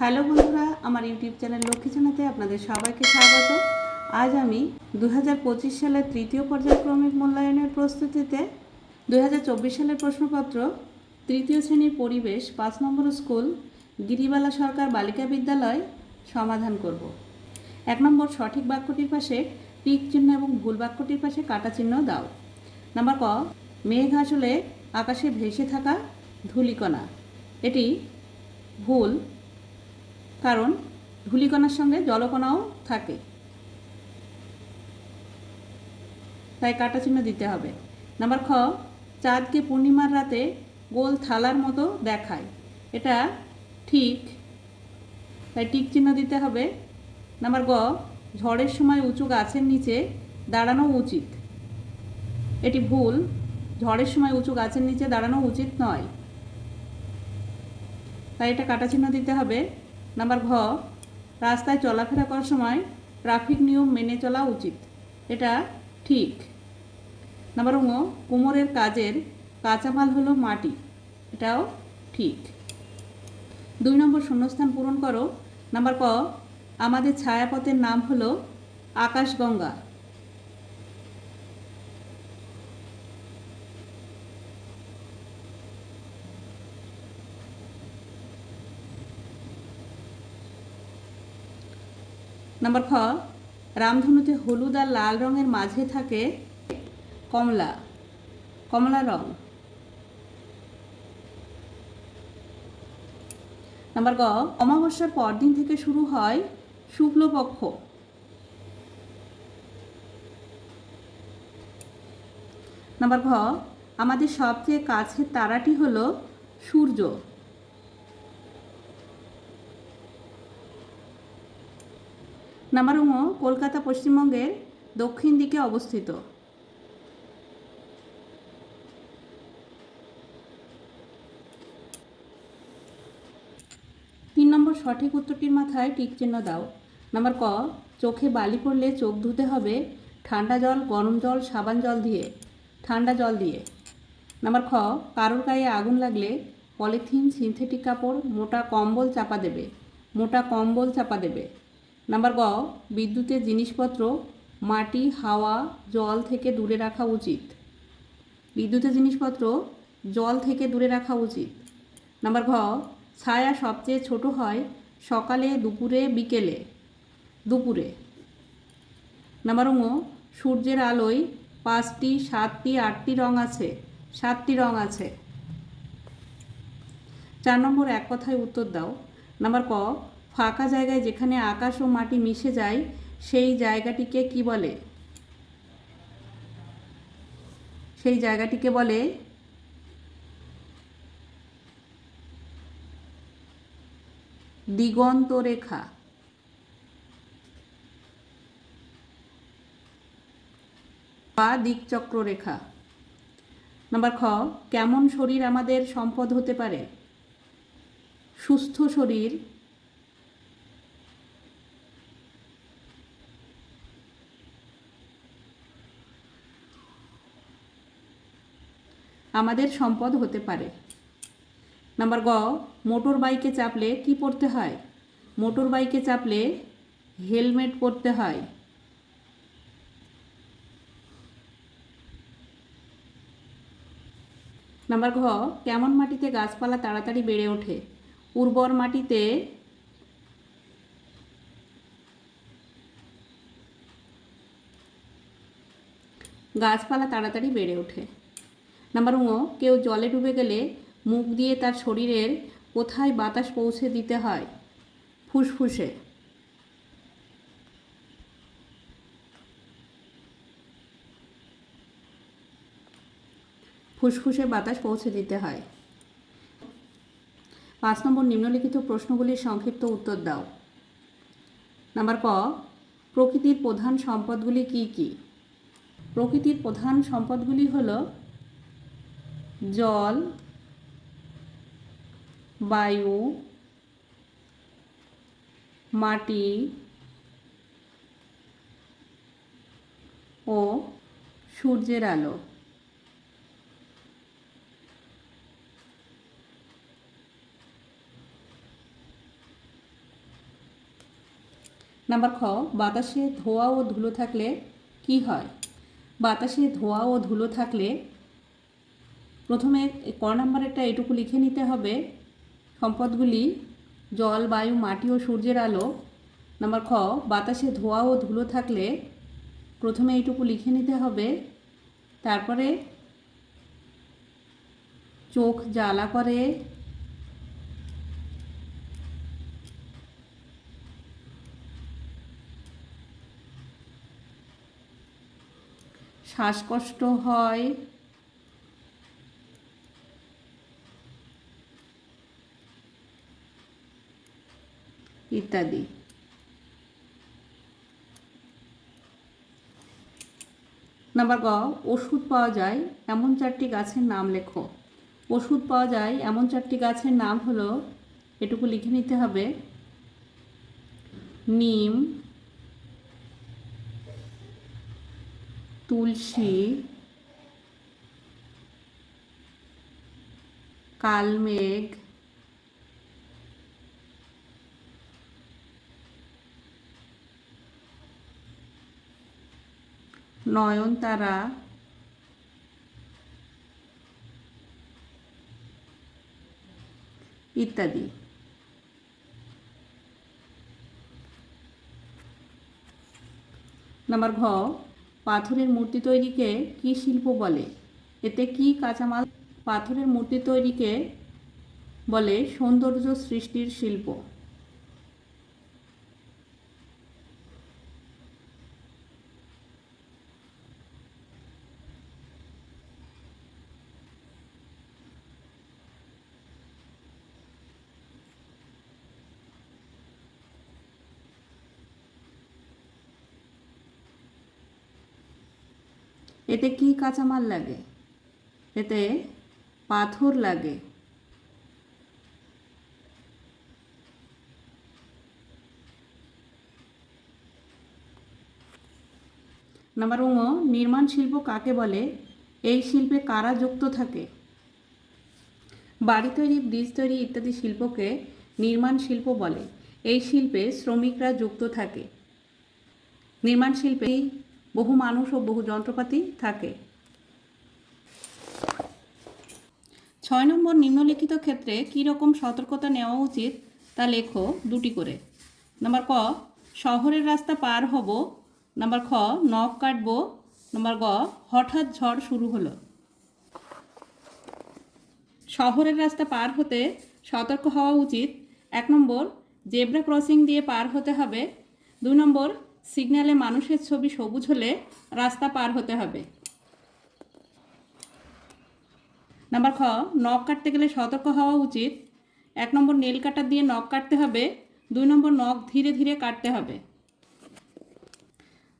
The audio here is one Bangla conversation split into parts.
হ্যালো বন্ধুরা, আমার ইউটিউব চ্যানেল লক্ষ্মী জানাতে আপনাদের সবাইকে স্বাগত। আজ আমি দু হাজার পঁচিশ সালের তৃতীয় পর্যায়ক্রমিক মূল্যায়নের প্রস্তুতিতে দু হাজার চব্বিশ সালের প্রশ্নপত্র, তৃতীয় শ্রেণির পরিবেশ, পাঁচ নম্বর স্কুল, গিরিবালা সরকার বালিকা বিদ্যালয় সমাধান করব। এক নম্বর সঠিক বাক্যটির পাশে টিক চিহ্ন এবং ভুল বাক্যটির পাশে কাটা চিহ্ন দাও। নাম্বার ক, মেঘ আসলে আকাশে ভেসে থাকা ধূলিকণা। এটি ভুল কারণ ধূলিকণার সঙ্গে জলকণাও থাকে। তাই কাটা চিহ্ন দিতে হবে। নাম্বার খ, চাঁদকে পূর্ণিমার রাতে গোল থালার মতো দেখায়। এটা ঠিক। তাই টিক চিহ্ন দিতে হবে। নাম্বার গ, ঝড়ের সময় উঁচু গাছের নিচে দাঁড়ানো উচিত। এটি ভুল। ঝড়ের সময় উঁচু গাছের নিচে দাঁড়ানো উচিত নয়। তাই এটা কাটা চিহ্ন দিতে হবে। নাম্বার ঘ, রাস্তায় চলাফেরা করার সময় ট্রাফিক নিয়ম মেনে চলা উচিত। এটা ঠিক। নাম্বার ঙ, কোমরের কাজের কাঁচামাল হলো মাটি। এটাও ঠিক। দুই নম্বর শূন্যস্থান পূরণ করো। নাম্বার ক, আমাদের ছায়াপথের নাম হলো আকাশগঙ্গা। নাম্বার খ, রামধনুতে হলুদ আর লাল রঙের মাঝে থাকে কমলা। কমলা রং। নাম্বার গ, অমাবস্যার পরদিন থেকে শুরু হয় শুক্লপক্ষ। নাম্বার ঘ, আমাদের সবচেয়ে কাছের তারাটি হলো সূর্য। নাম্বার ঙ কলকাতা পশ্চিমবঙ্গের দক্ষিণ দিকে অবস্থিত। তিন নম্বর সঠিক উত্তরটির মাথায় টিক চিহ্ন দাও। নাম্বার ক, চোখে বালি পড়লে চোখ ধুতে হবে, ঠান্ডা জল, গরম জল, সাবান জল দিয়ে, ঠান্ডা জল দিয়ে। নাম্বার খ, কারোর গায়ে আগুন লাগলে পলিথিন, সিনথেটিক কাপড়, মোটা কম্বল চাপা দেবে, মোটা কম্বল চাপা দেবে। নাম্বার গ, বিদ্যুতের জিনিসপত্র, মাটি, হাওয়া, জল থেকে দূরে রাখা উচিত। বিদ্যুতের জিনিসপত্র জল থেকে দূরে রাখা উচিত। নাম্বার ঘ, ছায়া সবচেয়ে ছোট হয় সকালে, দুপুরে, বিকেলে। দুপুরে। নাম্বার ঙ, সূর্যের আলোয় পাঁচটি, সাতটি, আটটি রং আছে। সাতটি রং আছে। চার নম্বর এক কথায় উত্তর দাও। নাম্বার ক ফাঁকা জায়গায় যেখানে আকাশ ও মাটি মিশে যায়, সেই জায়গাটিকে কি বলে? সেই জায়গাটিকে বলে দিগন্ত রেখা বা দিকচক্র রেখা নাম্বার খ, কেমন শরীর আমাদের সম্পদ হতে পারে? সুস্থ শরীর আমাদের সম্পদ হতে পারে। নাম্বার গ, মোটর বাইকে চাপলে কি পড়তে হয়? মোটর বাইকে চাপলে হেলমেট পরতে হয়। নাম্বার ঘ, কেমন মাটিতে গাছপালা তাড়াতাড়ি বেড়ে ওঠে? উর্বর মাটিতে গাছপালা তাড়াতাড়ি বেড়ে ওঠে। নাম্বার ও কেউ জলে ডুবে গেলে মুখ দিয়ে তার শরীরের কোথায় বাতাস পৌঁছে দিতে হয়? ফুসফুসে। ফুসফুসে বাতাস পৌঁছে দিতে হয়। পাঁচ নম্বর নিম্নলিখিত প্রশ্নগুলির সংক্ষিপ্ত উত্তর দাও। নাম্বার ক, প্রকৃতির প্রধান সম্পদগুলি কি কি? প্রকৃতির প্রধান সম্পদগুলি হল জল, বায়ু, মাটি ও সূর্যের আলো। নাম্বার খ, বাতাসে ধোঁয়া ও ধুলো থাকলে কি হয়? বাতাসে ধোঁয়া ও ধুলো থাকলে প্রথমে ক নাম্বারেরটা এটুকু লিখে নিতে হবে। সম্পদগুলি, জল, বায়ু, মাটি ও সূর্যের আলো। নাম্বার খ, বাতাসে ধোঁয়া ও ধুলো থাকলে প্রথমে এইটুকু লিখে নিতে হবে। তারপরে চোখ জ্বালা করে। শ্বাসকষ্ট হয়। ইত্যাদি। নাম্বার গ ওষুধ পাওয়া যায় এমন চারটি গাছের নাম লেখো। ওষুধ পাওয়া যায় এমন চারটি গাছের নাম হলো, এটুকু লিখে নিতে হবে, নিম, তুলসী, কালমেঘ নয়নতারা ইত্যাদি। নাম্বার ঘ, পাথরের মূর্তি তৈরিকে কি শিল্প বলে? এতে কি কাঁচামাল পাথরের মূর্তি তৈরিকে বলে সৌন্দর্য সৃষ্টির শিল্প? এতে কি কাঁচামাল লাগে? এতে পাথর লাগে। নাম্বার ও নির্মাণ শিল্প কাকে বলে? এই শিল্পে কারা যুক্ত থাকে? বাড়ি তৈরি, ব্রিজ তৈরি ইত্যাদি শিল্পকে নির্মাণ শিল্প বলে। এই শিল্পে শ্রমিকরা যুক্ত থাকে। নির্মাণ শিল্পে বহু মানুষ ও বহু যন্ত্রপাতি থাকে। ছয় নম্বর নিম্নলিখিত ক্ষেত্রে কী রকম সতর্কতা নেওয়া উচিত তা লেখো দুটি করে। নাম্বার ক, শহরের রাস্তা পার হব। নাম্বার খ, নখ কাটব। নাম্বার গ, হঠাৎ ঝড় শুরু হলো। শহরের রাস্তা পার হতে সতর্ক হওয়া উচিত। এক নম্বর, জেব্রা ক্রসিং দিয়ে পার হতে হবে। দুই নম্বর সিগন্যালে মানুষের ছবি সবুজ হলে রাস্তা পার হতে হবে। নাম্বার খ, নখ কাটতে গেলে সতর্ক হওয়া উচিত। এক নম্বর নেল কাটার দিয়ে নখ কাটতে হবে। দুই নম্বর নখ ধীরে ধীরে কাটতে হবে।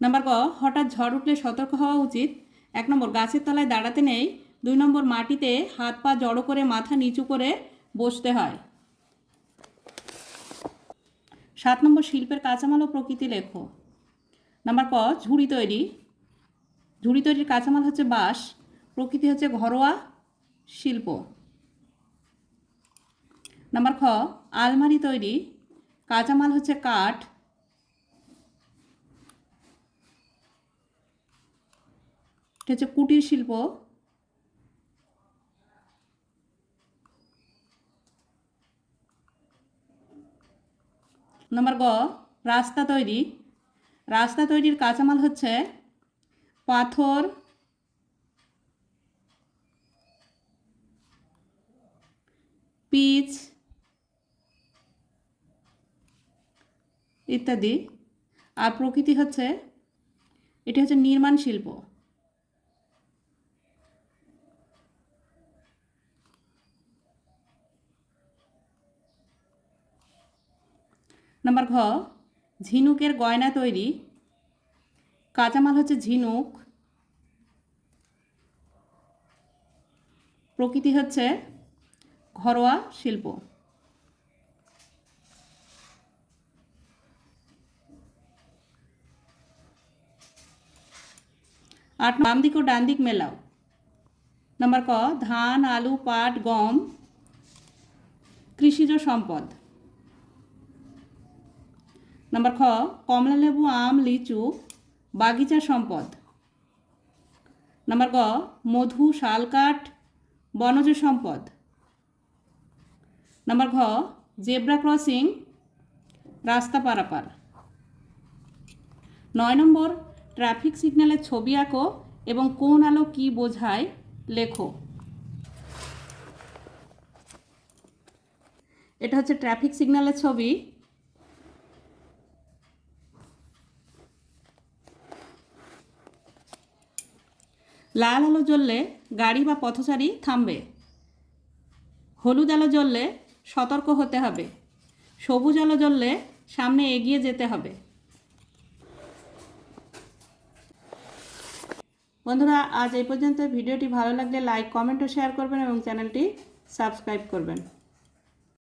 নাম্বার ক হঠাৎ ঝড় উঠলে সতর্ক হওয়া উচিত। এক নম্বর, গাছের তলায় দাঁড়াতে নেই। দুই নম্বর, মাটিতে হাত পা জড়ো করে মাথা নিচু করে বসতে হয়। সাত নম্বর, শিল্পের কাঁচামাল ও প্রকৃতি লেখো। নাম্বার ক ঝুড়ি তৈরি। ঝুড়ি তৈরির কাঁচামাল হচ্ছে বাঁশ, প্রকৃতি হচ্ছে ঘরোয়া শিল্প। নাম্বার খ আলমারি তৈরি। কাঁচামাল হচ্ছে কাঠ। হচ্ছে কুটির শিল্প। নাম্বার গ রাস্তা তৈরি। রাস্তা তৈরির কাঁচামাল হচ্ছে পাথর, পিচ ইত্যাদি। আর প্রকৃতি হচ্ছে, এটি হচ্ছে নির্মাণ শিল্প। নাম্বার ঘ ঝিনুকের গয়না তৈরি। কাঁচামাল হচ্ছে ঝিনুক। প্রকৃতি হচ্ছে ঘরোয়া শিল্প। আট বাম দিক ও ডান দিক মেলাও। নাম্বার ক, ধান, আলু, পাট, গম, কৃষিজ সম্পদ। নাম্বার খ, কমলা লেবু, আম, লিচু বাগিচা সম্পদ। নাম্বার গ, মধু, শালকাঠ, বনজ সম্পদ। নাম্বার ঘ, জেব্রা ক্রসিং, রাস্তা পারাপার। নয় নম্বর, ট্রাফিক সিগন্যালের ছবি আঁকো এবং কোন আলো কি বোঝায় লেখো। এটা হচ্ছে ট্রাফিক সিগন্যালের ছবি। লাল আলো জ্বললে গাড়ি বা পথচারী থামবে। হলুদ আলো জ্বললে সতর্ক হতে হবে। সবুজ আলো জ্বললে সামনে এগিয়ে যেতে হবে। বন্ধুরা, আজ এই পর্যন্ত। ভিডিওটি ভালো লাগলে লাইক, কমেন্ট ও শেয়ার করবেন এবং চ্যানেলটি সাবস্ক্রাইব করবেন।